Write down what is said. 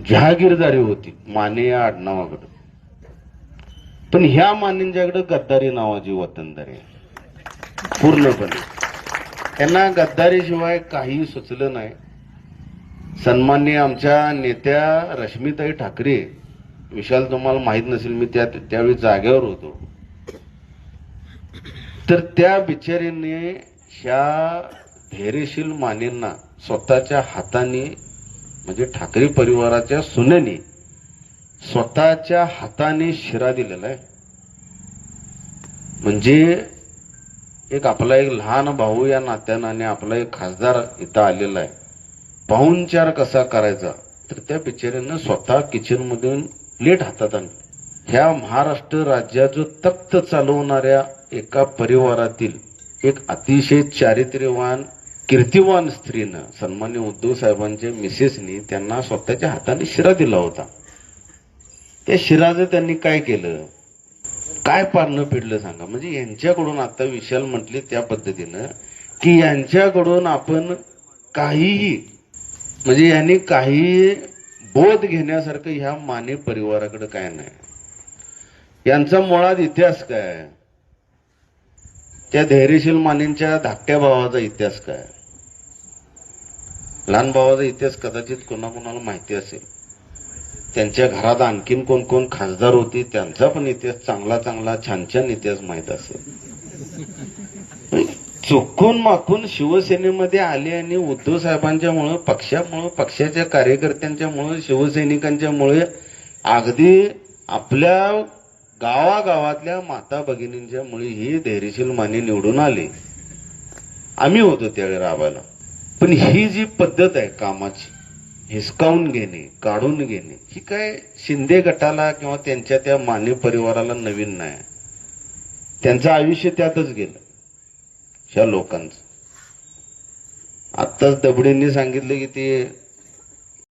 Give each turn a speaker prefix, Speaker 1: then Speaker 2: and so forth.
Speaker 1: जहागीरदारी होती. माने या आडनावाकडं. पण ह्या मानेंच्याकडे गद्दारी नावाची वतनदारी पूर्णपणे. त्यांना गद्दारीशिवाय काही सुचलं नाही. सन्मान्य आमच्या नेत्या रश्मिताई ठाकरे विशाल तुम्हाला माहीत नसेल मी त्या त्यावेळी जागेवर होतो. तर त्या बिचारीने ह्या धैर्यशील मानेंना स्वतःच्या हाताने म्हणजे ठाकरे परिवाराच्या सुनेने स्वतःच्या हाताने शिरा दिलेला आहे. म्हणजे एक आपला एक लहान भाऊ या नात्यानं आणि आपला एक खासदार इथं आलेला आहे. पाहुणचार कसा करायचा? तर त्या बिचाऱ्यानं स्वतः किचन मधून प्लेट हातात आणली. ह्या महाराष्ट्र राज्याचं तख्त चालवणाऱ्या एका परिवारातील एक अतिशय चारित्र्यवान कीर्तिवान स्त्रीनं सन्मान्य उद्धव साहेबांच्या मिसेसनी त्यांना स्वतःच्या हाताने शिरा दिला होता. त्या शिराचं त्यांनी काय केलं? काय पारणं पिडलं सांगा. म्हणजे यांच्याकडून आता विशाल म्हटले त्या पद्धतीनं की यांच्याकडून आपण काहीही म्हणजे यांनी काही बोध घेण्यासारखं ह्या माने परिवाराकडे काय नाही. यांचा मुळात इतिहास काय? त्या धैर्यशील मानेंच्या धाकट्या भावाचा इतिहास काय लहान भावाचा इतिहास कदाचित कोणाकोणाला माहिती असेल. त्यांच्या घरात आणखीन कोण कोण खासदार होती त्यांचा पण इतिहास चांगला चांगला छान छान इतिहास माहीत असेल. चुकून माकून शिवसेनेमध्ये आले आणि उद्धव साहेबांच्यामुळे पक्षामुळं पक्षाच्या कार्यकर्त्यांच्यामुळे शिवसैनिकांच्यामुळे अगदी आपल्या गावागावातल्या माता भगिनींच्या मुळे ही धैर्यशील माने निवडून आले. आम्ही होतो त्यावेळी राबायला. पण ही जी पद्धत आहे कामाची हिसकावून घेणे काढून घेणे ही काय शिंदे गटाला किंवा त्यांच्या त्या माने परिवाराला नवीन नाही. त्यांचं आयुष्य त्यातच गेलं ह्या लोकांचं. आत्ताच दबडेंनी सांगितलं की ते